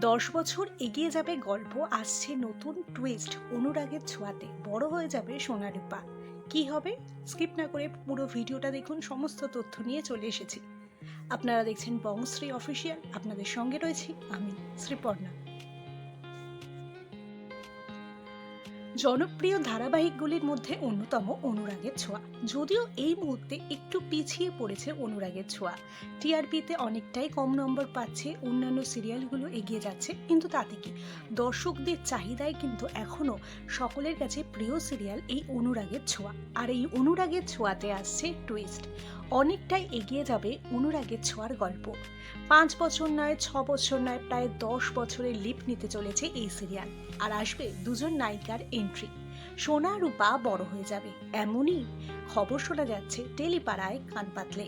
দশ বছর এগিয়ে যাবে গল্প, আসছে নতুন টুইস্ট অনুরাগের ছোঁয়াতে। বড় হয়ে যাবে সোনারূপা। কি হবে? স্কিপ না করে পুরো ভিডিওটা দেখুন, সমস্ত তথ্য নিয়ে চলে এসেছি। আপনারা দেখছেন বংশ্রী অফিসিয়াল আপনাদের সঙ্গে রয়েছি আমি, শ্রীপর্ণা। জনপ্রিয় ধারাবাহিকগুলির মধ্যে অন্যতম অনুরাগের ছোঁয়া। যদিও এই মুহূর্তে একটু পিছিয়ে পড়েছে অনুরাগের ছোঁয়া। টিআরপিতে অনেকটাই কম নম্বর পাচ্ছে অন্যান্য সিরিয়ালগুলো এগিয়ে যাচ্ছে, কিন্তু তাতে কি? দর্শকদের চাহিদায় কিন্তু এখনও সকলের কাছে প্রিয় সিরিয়াল এই অনুরাগের ছোঁয়া। আর এই অনুরাগের ছোঁয়াতে আসছে টুইস্ট। অনেকটাই এগিয়ে যাবে অনুরাগের ছোঁয়ার গল্প। পাঁচ বছর নয়, ছ বছর নয়, প্রায় দশ বছরের লিপ নিতে চলেছে এই সিরিয়াল আর আসবে দুজন নায়িকার এন্ট্রি সোনা রূপা বড় হয়ে যাবে। এমনই খবর শোনা যাচ্ছে টেলিপাড়ায় কান পাতলে।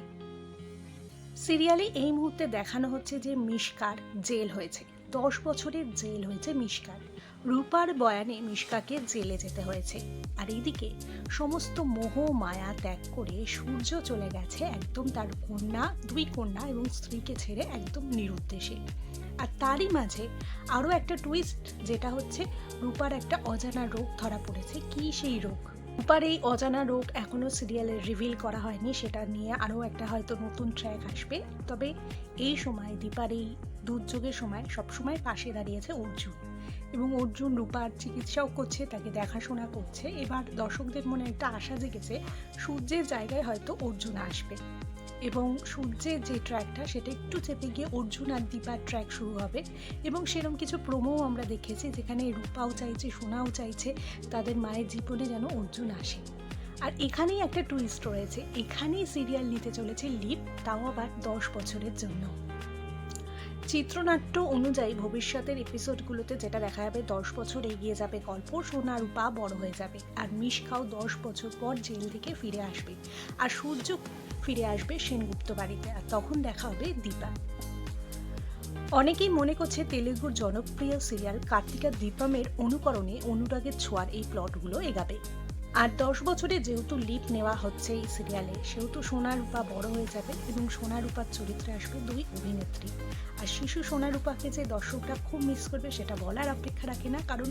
সিরিয়ালে এই মুহূর্তে দেখানো হচ্ছে যে মিশকার জেল হয়েছে। দশ বছরের জেল হয়েছে মিশকার। রূপার বয়ানে মিশকাকে জেলে যেতে হয়েছে। আর এইদিকে সমস্ত মোহ মায়া ত্যাগ করে সূর্য চলে গেছে একদম তার কন্যা, দুই কন্যা এবং স্ত্রীকে ছেড়ে একদম নিরুদ্দেশে। আর তারই মাঝে আরও একটা টুইস্ট যেটা হচ্ছে রূপার একটা অজানা রোগ ধরা পড়েছে। কি সেই রোগ? রূপার এই অজানা রোগ এখনও সিরিয়ালে রিভিল করা হয়নি, সেটা নিয়ে আরও একটা হয়তো নতুন ট্র্যাক আসবে। তবে এই সময়, দীপার এই দুর্যোগের সময় সবসময় পাশে দাঁড়িয়েছে অর্জুন। এবং অর্জুন রূপার চিকিৎসাও করছে, তাকে দেখাশোনা করছে। এবার দর্শকদের মনে একটা আশা জেগেছে, সূর্যের জায়গায় হয়তো অর্জুন আসবে। এবং সূর্যের যে ট্র্যাকটা সেটা একটু চেপে গিয়ে অর্জুন আর দীপার ট্র্যাক শুরু হবে। এবং সেরকম কিছু প্রোমোও আমরা দেখেছি, যেখানে রূপাও চাইছে, সোনাও চাইছে, তাদের মায়ের জীবনে যেন অর্জুন আসে। আর এখানেই একটা টুইস্ট রয়েছে। এখানেই সিরিয়াল নিতে চলেছে লিপ, তাও আবার দশ বছরের জন্য। চিত্রনাট্য অনুযায়ী ভবিষ্যতের এপিসোডগুলোতে যেটা দেখা যাবে, দশ বছর এগিয়ে যাবে গল্প, সোনা, রূপা বড় হয়ে যাবে। আর মিশখাও দশ বছর পর জেল থেকে ফিরে আসবে। আর সূর্য ফিরে আসবে সেনগুপ্ত বাড়িতে, আর তখন দেখা হবে দীপা। অনেকেই মনে করছে তেলেগুর জনপ্রিয় সিরিয়াল কার্তিকা দীপমের অনুকরণে অনুরাগের ছোঁয়ার এই প্লটগুলো এগাবে। আর দশ বছরে যেহেতু লিপ নেওয়া হচ্ছে এই সিরিয়ালে সেহেতু সোনা রূপা বড় হয়ে যাবে এবং সোনা রূপার চরিত্রে আসবে দুই অভিনেত্রী। আর শিশু সোনা রূপাকে যে দর্শকরা খুব মিস করবে সেটা বলার অপেক্ষা রাখে না, কারণ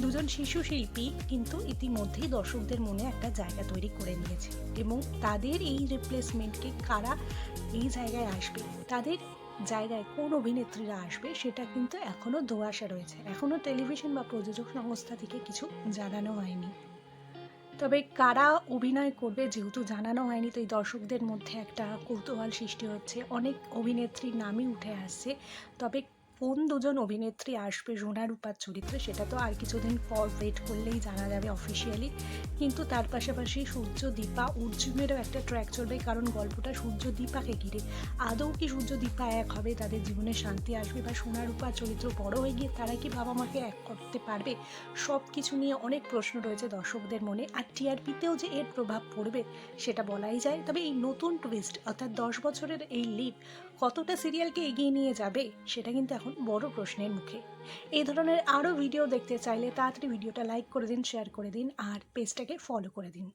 দুজন শিশু শিল্পী কিন্তু ইতিমধ্যেই দর্শকদের মনে একটা জায়গা তৈরি করে নিয়েছে। এবং তাদের এই রিপ্লেসমেন্টকে কারা এই জায়গায় আসবে, তাদের জায়গায় কোন অভিনেত্রীরা আসবে সেটা কিন্তু এখনও ধোয়াশা রয়েছে। এখনও টেলিভিশন বা প্রযোজক সংস্থা থেকে কিছু জানানো হয়নি। তবে কারা অভিনয় করবে যেহেতু জানানো হয়নি, তো এই দর্শকদের মধ্যে একটা কৌতূহল সৃষ্টি হচ্ছে। অনেক অভিনেত্রীর নামই উঠে আসছে। তবে কোন দুজন অভিনেত্রী আসবে রোনা রূপার চরিত্রে, সেটা তো আর কিছুদিন পর ওয়েট করলেই জানা যাবে অফিসিয়ালি কিন্তু তার পাশাপাশি সূর্য, দীপা, অর্জুনেরও একটা ট্র্যাক চলবে, কারণ গল্পটা সূর্য, দীপাকে ঘিরে। আদৌ কি সূর্য, দীপা এক হবে, তাদের জীবনে শান্তি আসবে বা সোনা রূপার চরিত্র বড় হয়ে গিয়ে তারা কি বাবা মাকে এক করতে পারবে? সব কিছু নিয়ে অনেক প্রশ্ন রয়েছে দর্শকদের মনে, আর টিআরপিতেও যে এর প্রভাব পড়বে সেটা বলাই যায়। তবে এই নতুন টুইস্ট অর্থাৎ দশ বছরের এই লিপ কতটা সিরিয়ালকে এগিয়ে নিয়ে যাবে, সেটা কিন্তু এখন বড় প্রশ্নের মুখে। এই ধরনের আরও ভিডিও দেখতে চাইলে তাড়াতাড়ি ভিডিওটা লাইক করে দিন, শেয়ার করে দিন আর পেজটাকে ফলো করে দিন।